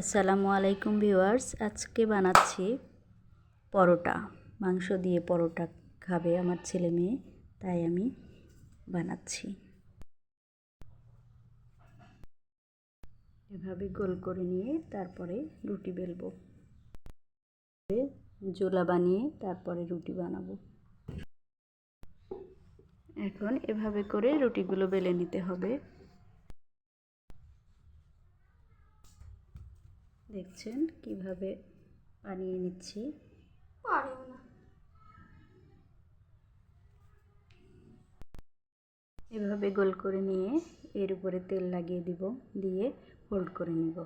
আসসালামু আলাইকুম ভিউয়ার্স, আজকে বানাচ্ছি পরোটা। মাংস দিয়ে পরোটা খাবে আমার ছেলে মেয়ে, তাই আমি বানাচ্ছি। এভাবে গোল করে নিয়ে তারপরে রুটি বেলবো। জোলা বানিয়ে তারপরে রুটি বানাবো। এখন এভাবে করে রুটিগুলো বেলে নিতে হবে। দেখছেন কীভাবে বানিয়ে নিচ্ছি? পারেও না। এভাবে গোল করে নিয়ে এর উপরে তেল লাগিয়ে দিব দিয়ে ফোল্ড করে নিব।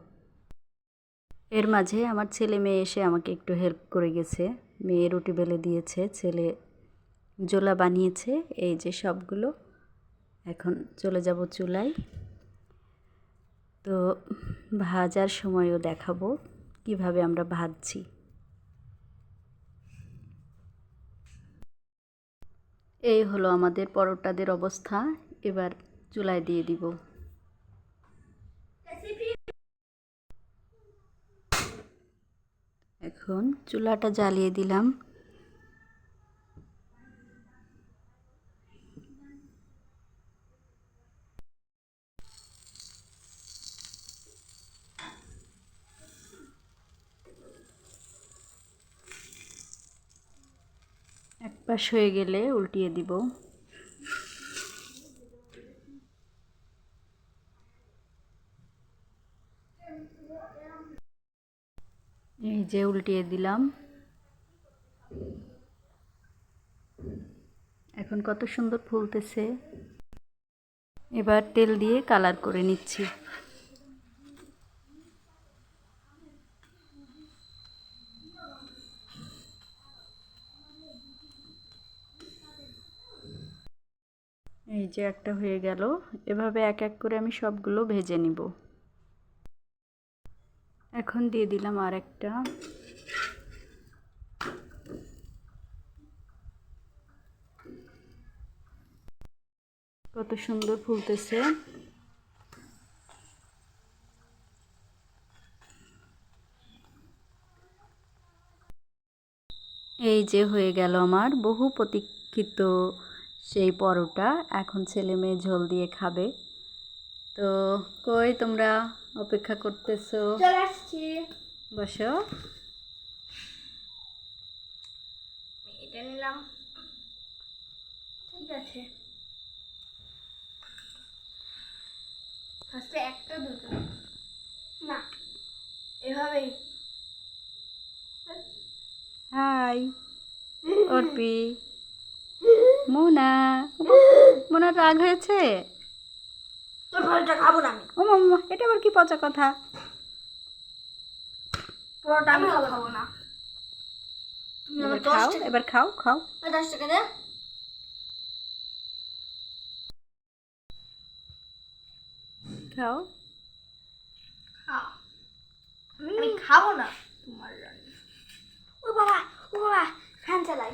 এর মাঝে আমার ছেলে মেয়ে এসে আমাকে একটু হেল্প করে গেছে। মেয়ে রুটি বেলে দিয়েছে ছেলে জোলা বানিয়েছে এই যে সবগুলো। এখন চলে যাব চুলায়। তো ভাজার সময়ও দেখাবো কীভাবে আমরা ভাজছি। এই হলো আমাদের পরোটাদের অবস্থা, এবার চুলায় দিয়ে দিব। এখন চুলাটা জ্বালিয়ে দিলাম। পাশ হয়ে গেলে উল্টিয়ে দিব। এই যে উল্টিয়ে দিলাম। এখন কত সুন্দর ফুলতেছে। এবার তেল দিয়ে কালার করে নিচ্ছি। যে একটা হয়ে গেল, এভাবে এক এক করে আমি সবগুলো ভেজে নিব। এখন দিয়ে দিলাম আর একটা কত সুন্দর ফুলতেছে। এই যে হয়ে গেল আমার বহু প্রতীক্ষিত সেই পরোটা এখন ছেলে মেয়ে ঝোল দিয়ে খাবে। তো কই তোমরা অপেক্ষা করতেছো? চলে আসছি। বসো। এটা নিলাম। ঠিক আছে। ফার্স্টে একটা দুটো। না এভাবেই। হাই অর্পি। মোনা মোনা রাগ হয়েছে? তোর ফলটা খাব না আমি। ও মাম্মা এটা আবার কি পচা কথা? পরোটা আমি খাব না। এবার খাও এবার খাও খাও। দশ টাকা দে। খাও। খাও আমি খাব না তোমার রান্না ও বাবা ও বাবা ফ্যান চালাই।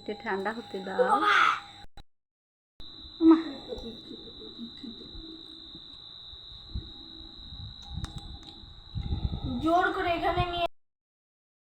এটা ঠান্ডা হতে দাও। জোর করে এখানে নিয়ে